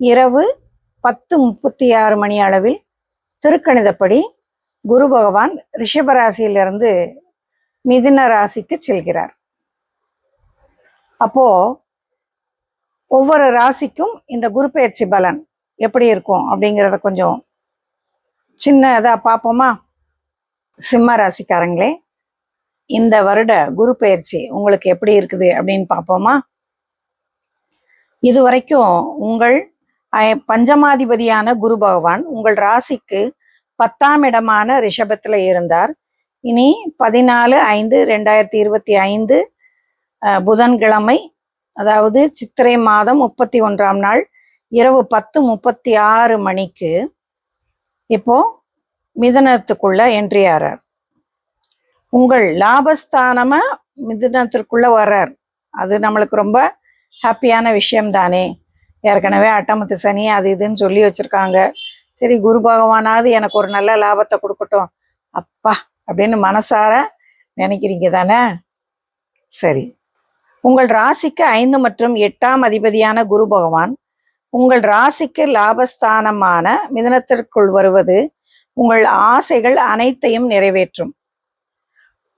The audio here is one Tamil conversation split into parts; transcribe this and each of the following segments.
இரவு பத்து முப்பத்தி ஆறு மணி அளவில் திருக்கணிதப்படி குரு பகவான் ரிஷப ராசியிலிருந்து மிதுன ராசிக்கு செல்கிறார். அப்போ ஒவ்வொரு ராசிக்கும் இந்த குரு பயிற்சி பலன் எப்படி இருக்கும் அப்படிங்கிறத கொஞ்சம் சின்னதா பார்ப்போமா? சிம்ம ராசிக்காரங்களே இந்த வருட குரு பயிற்சி உங்களுக்கு எப்படி இருக்குது அப்படின்னு பார்ப்போமா? இது வரைக்கும் உங்கள் பஞ்சமாதிபதியான குரு பகவான் உங்கள் ராசிக்கு பத்தாம் இடமான ரிஷபத்தில் இருந்தார். இனி பதினாலு ஐந்து ரெண்டாயிரத்தி இருபத்தி ஐந்து புதன்கிழமை அதாவது சித்திரை மாதம் முப்பத்தி ஒன்றாம் நாள் இரவு பத்து முப்பத்தி ஆறு மணிக்கு இப்போ மிதனத்துக்குள்ள என்ட்ரி ஆறார். உங்கள் லாபஸ்தானமாக மிதுனத்திற்குள்ள வர்றார். அது நம்மளுக்கு ரொம்ப ஹாப்பியான விஷயம் தானே ஏற்கனவே அட்டமத்து சனி அது இதுன்னு சொல்லி வச்சுருக்காங்க. சரி குரு பகவானாவது எனக்கு ஒரு நல்ல லாபத்தை கொடுக்கட்டும். அப்பா அப்படின்னு மனசார நினைக்கிறீங்க தானே? சரி. உங்கள் ராசிக்கு ஐந்து மற்றும் எட்டாம் அதிபதியான குரு பகவான் உங்கள் ராசிக்கு லாபஸ்தானமான மிதனத்திற்குள் வருவது உங்கள் ஆசைகள் அனைத்தையும் நிறைவேற்றும்.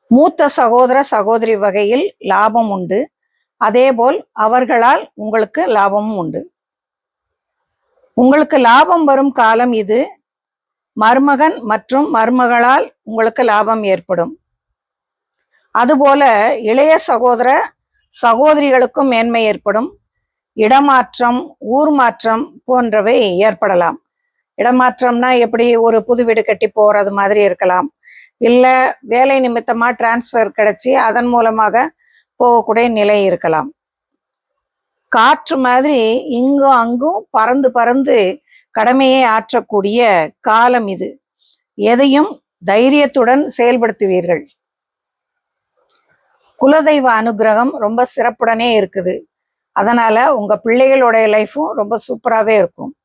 மூத்த சகோதர சகோதரி வகையில் லாபம் உண்டு. அதேபோல் அவர்களால் உங்களுக்கு லாபமும் உண்டு. உங்களுக்கு லாபம் வரும் காலம் இது. மருமகன் மற்றும் மருமகளால் உங்களுக்கு லாபம் ஏற்படும். அதுபோல இளைய சகோதர சகோதரிகளுக்கும் மேன்மை ஏற்படும். இடமாற்றம் ஊர் மாற்றம் போன்றவை ஏற்படலாம். இடமாற்றம்னா எப்படி? ஒரு புது வீடு கட்டி போறது மாதிரி இருக்கலாம். இல்ல வேலை நிமித்தமா டிரான்ஸ்ஃபர் கிடைச்சி அதன் மூலமாக போகக்கூடிய நிலை இருக்கலாம். காற்று மாதிரி இங்கும் அங்கும் பறந்து பறந்து கடமையை ஆற்றக்கூடிய காலம் இது. எதையும் தைரியத்துடன் செயல்படுத்துவீர்கள். குலதெய்வ அனுகிரகம் ரொம்ப சிறப்புடனே இருக்குது. அதனால உங்க பிள்ளைகளுடைய லைஃப்பும் ரொம்ப சூப்பராகவே இருக்கும்.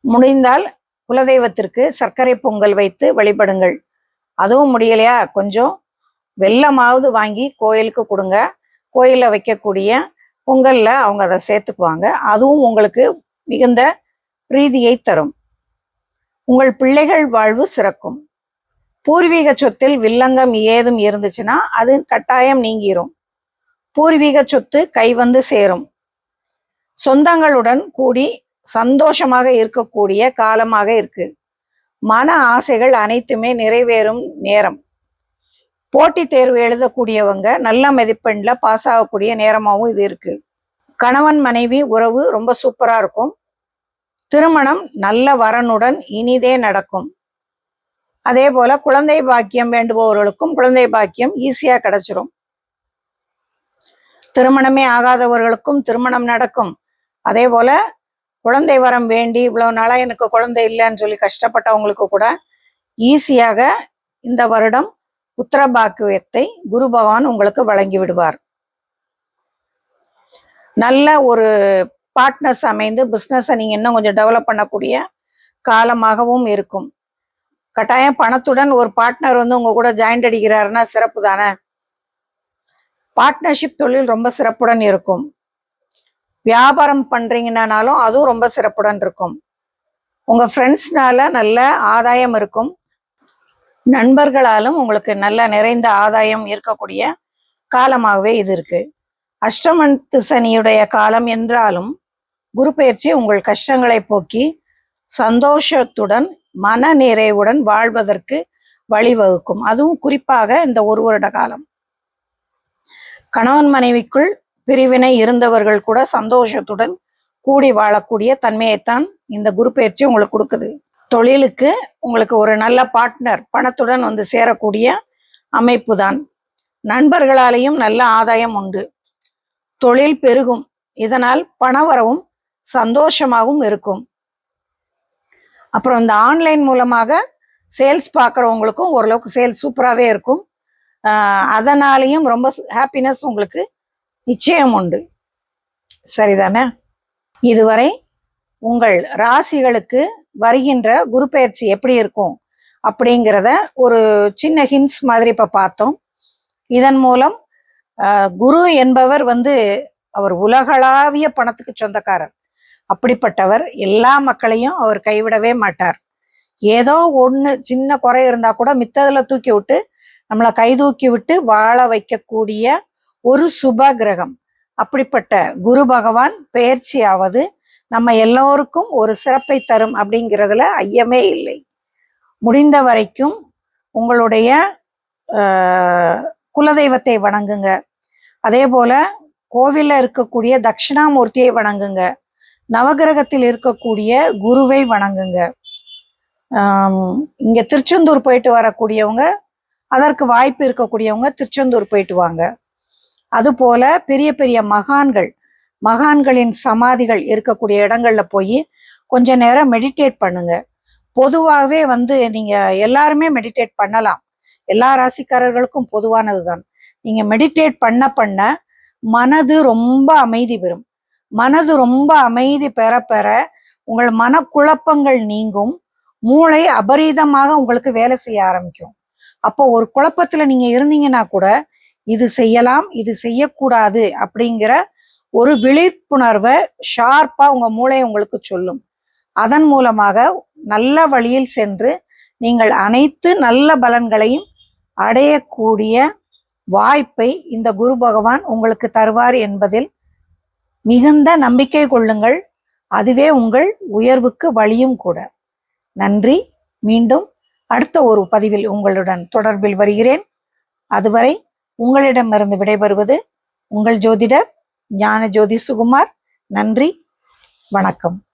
முடிந்தால் குலதெய்வத்திற்கு சர்க்கரை பொங்கல் வைத்து வழிபடுங்கள். அதுவும் முடியலையா? கொஞ்சம் வெள்ளமாவது வாங்கி கோயிலுக்கு கொடுங்க. கோயிலில் வைக்கக்கூடிய பொங்கலில் அவங்க அதை சேர்த்துக்குவாங்க. அதுவும் உங்களுக்கு மிகுந்த பிரீதியை தரும். உங்கள் பிள்ளைகள் வாழ்வு சிறக்கும். பூர்வீக சொத்தில் வில்லங்கம் ஏதும் இருந்துச்சுன்னா அது கட்டாயம் நீங்கிரும். பூர்வீக சொத்து கை வந்து சேரும். சொந்தங்களுடன் கூடி சந்தோஷமாக இருக்கக்கூடிய காலமாக இருக்கு. மன ஆசைகள் அனைத்துமே நிறைவேறும் நேரம். போட்டித் தேர்வு எழுதக்கூடியவங்க நல்ல மதிப்பெண்ல பாஸ் ஆகக்கூடிய நேரமாகவும் இது இருக்கு. கணவன் மனைவி உறவு ரொம்ப சூப்பரா இருக்கும். திருமணம் நல்ல வரனுடன் இனிதே நடக்கும். அதே போல குழந்தை பாக்கியம் வேண்டுபவர்களுக்கும் குழந்தை பாக்கியம் ஈஸியா கிடைச்சிரும். திருமணமே ஆகாதவர்களுக்கும் திருமணம் நடக்கும். அதே போல குழந்தை வரம் வேண்டி இவ்வளவு நாளா எனக்கு குழந்தை இல்லைன்னு சொல்லி கஷ்டப்பட்டவங்களுக்கு கூட ஈஸியாக இந்த வருடம் புத்திர பாக்கியத்தை குரு பகவான் உங்களுக்கு வழங்கி விடுவார். நல்ல ஒரு பார்ட்னர்ஸ் அமைந்து பிஸ்னஸை நீங்கள் இன்னும் கொஞ்சம் டெவலப் பண்ணக்கூடிய காலமாகவும் இருக்கும். கட்டாயம் பணத்துடன் ஒரு பார்ட்னர் வந்து உங்க கூட ஜாயிண்ட் அடிக்கிறாருன்னா சிறப்பு தானே? பார்ட்னர்ஷிப் தொழில் ரொம்ப சிறப்புடன் இருக்கும். வியாபாரம் பண்றீங்கன்னாலும் அதுவும் ரொம்ப சிறப்புடன் இருக்கும். உங்க ஃப்ரெண்ட்ஸ்னால நல்ல ஆதாயம் இருக்கும். நண்பர்களாலும் உங்களுக்கு நல்ல நிறைந்த ஆதாயம் இருக்கக்கூடிய காலமாகவே இது இருக்கு. அஷ்டமத்து சனியுடைய காலம் என்றாலும் குரு பயிற்சி உங்கள் கஷ்டங்களை போக்கி சந்தோஷத்துடன் மன நிறைவுடன் வாழ்வதற்கு வழிவகுக்கும். அதுவும் குறிப்பாக இந்த ஒரு வருட காலம். கணவன் மனைவிக்குள் பிரிவினை இருந்தவர்கள் கூட சந்தோஷத்துடன் கூடி வாழக்கூடிய தன்மையைத்தான் இந்த குரு பயிற்சி உங்களுக்கு கொடுக்குது. தொழிலுக்கு உங்களுக்கு ஒரு நல்ல பார்ட்னர் பணத்துடன் வந்து சேரக்கூடிய அமைப்பு தான் நண்பர்களாலேயும் நல்ல ஆதாயம் உண்டு. தொழில் பெருகும். இதனால் பணவரவும் சந்தோஷமாகவும் இருக்கும். அப்புறம் இந்த ஆன்லைன் மூலமாக சேல்ஸ் பார்க்குறவங்களுக்கும் ஓரளவுக்கு சேல்ஸ் சூப்பராகவே இருக்கும். அதனாலேயும் ரொம்ப ஹாப்பினஸ் உங்களுக்கு நிச்சயம் உண்டு. சரிதானே? இதுவரை உங்கள் ராசிகளுக்கு வருகின்ற குரு பெயர்ச்சி எப்படி இருக்கும் அப்படிங்கிறத ஒரு சின்ன ஹிண்ட்ஸ் மாதிரி இப்போ பார்த்தோம். இதன் மூலம் ஆஹ் குரு என்பவர் வந்து அவர் உலகளாவிய பணத்துக்கு சொந்தக்காரர். அப்படிப்பட்டவர் எல்லா மக்களையும் அவர் கைவிடவே மாட்டார். ஏதோ ஒன்று சின்ன குறை இருந்தா கூட மித்ததில் தூக்கி விட்டு நம்மளை கை தூக்கி விட்டு வாழ வைக்கக்கூடிய ஒரு சுப கிரகம். அப்படிப்பட்ட குரு பகவான் பெயர்ச்சியாவது நம்ம எல்லோருக்கும் ஒரு சிறப்பை தரும் அப்படிங்கிறதுல ஐயமே இல்லை. முடிந்த வரைக்கும் உங்களுடைய குலதெய்வத்தை வணங்குங்க. அதே போல கோவிலில் இருக்கக்கூடிய தட்சிணாமூர்த்தியை வணங்குங்க. நவகிரகத்தில் இருக்கக்கூடிய குருவை வணங்குங்க. இங்கே திருச்செந்தூர் போயிட்டு வரக்கூடியவங்க அதற்கு வாய்ப்பு இருக்கக்கூடியவங்க திருச்செந்தூர் போயிட்டு வாங்க. அதுபோல பெரிய பெரிய மகான்கள் மகான்களின் சமாதிகள் இருக்கக்கூடிய இடங்கள்ல போய் கொஞ்ச நேரம் மெடிடேட் பண்ணுங்க. பொதுவாகவே வந்து நீங்க எல்லாருமே மெடிடேட் பண்ணலாம். எல்லா ராசிக்காரர்களுக்கும் பொதுவானதுதான். நீங்க மெடிடேட் பண்ண பண்ண மனது ரொம்ப அமைதி பெறும். மனது ரொம்ப அமைதி பெற பெற உங்கள் மனக்குழப்பங்கள் நீங்கும். மூளை அபரீதமாக உங்களுக்கு வேலை செய்ய ஆரம்பிக்கும். அப்போ ஒரு குழப்பத்துல நீங்க இருந்தீங்கன்னா கூட இது செய்யலாம் இது செய்யக்கூடாது அப்படிங்கிற ஒரு விழிப்புணர்வை ஷார்ப்பாக உங்கள் மூளை உங்களுக்கு சொல்லும். அதன் மூலமாக நல்ல வழியில் சென்று நீங்கள் அனைத்து நல்ல பலன்களையும் அடையக்கூடிய வாய்ப்பை இந்த குரு பகவான் உங்களுக்கு தருவார் என்பதில் மிகுந்த நம்பிக்கை கொள்ளுங்கள். அதுவே உங்கள் உயர்வுக்கு வழியும் கூட. நன்றி. மீண்டும் அடுத்த ஒரு பதிவில் உங்களுடன் தொடர்பில் வருகிறேன். அதுவரை உங்களிடமிருந்து விடைபெறுவது உங்கள் ஜோதிடர் ஞான ஜோதி சுகுமார் நன்றி வணக்கம்.